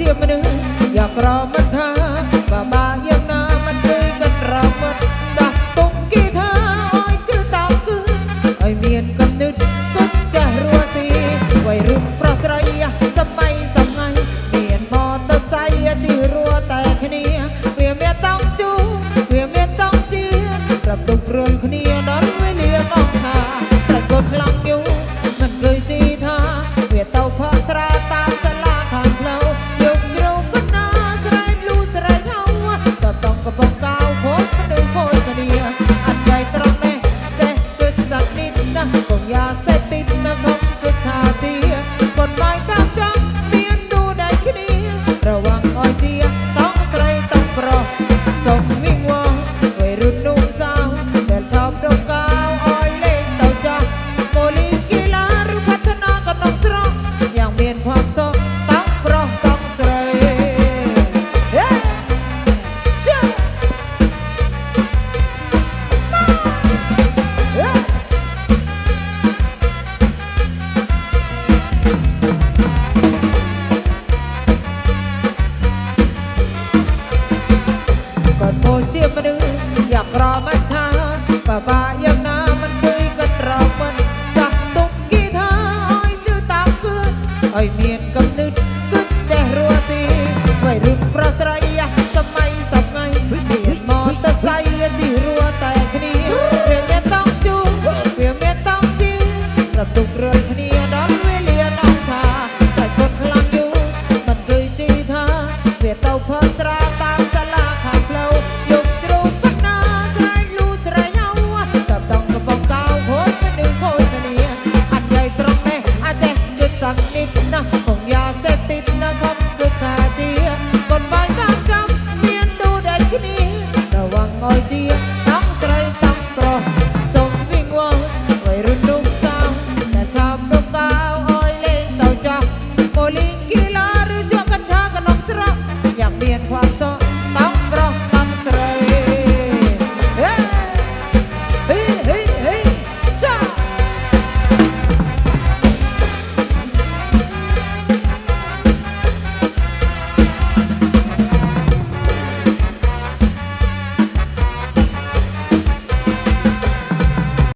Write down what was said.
ជាមនុស្សយកក្រមិនថាបបា อยากรอมันทาป่าป่ายังน้ามันคุยกันรอมันจับตุ้มกีทาอ้อยจื้อตามกลือนอ้อยเมียนกำนึดกึดแจรัวสีวัยรุ่นประไสรายสมัยสับไงเปลี่ยนมอเตอร์ไซค์สีรัว តិចនៅខំទុកថាជាកូនបាយតាមចាំមានទូដូចគ្នារវាងអោយជាតង់ស្រីតង់ស្រស់សុំវិងវល់វ័យรุ่นនោះតាតែថាប់ទុកកៅអោយលេងទៅចាស់ប៉ូលីងគីឡាឬជាប់កញ្ឆាក្នុងស្រុកយ៉ាងមានខ្វះ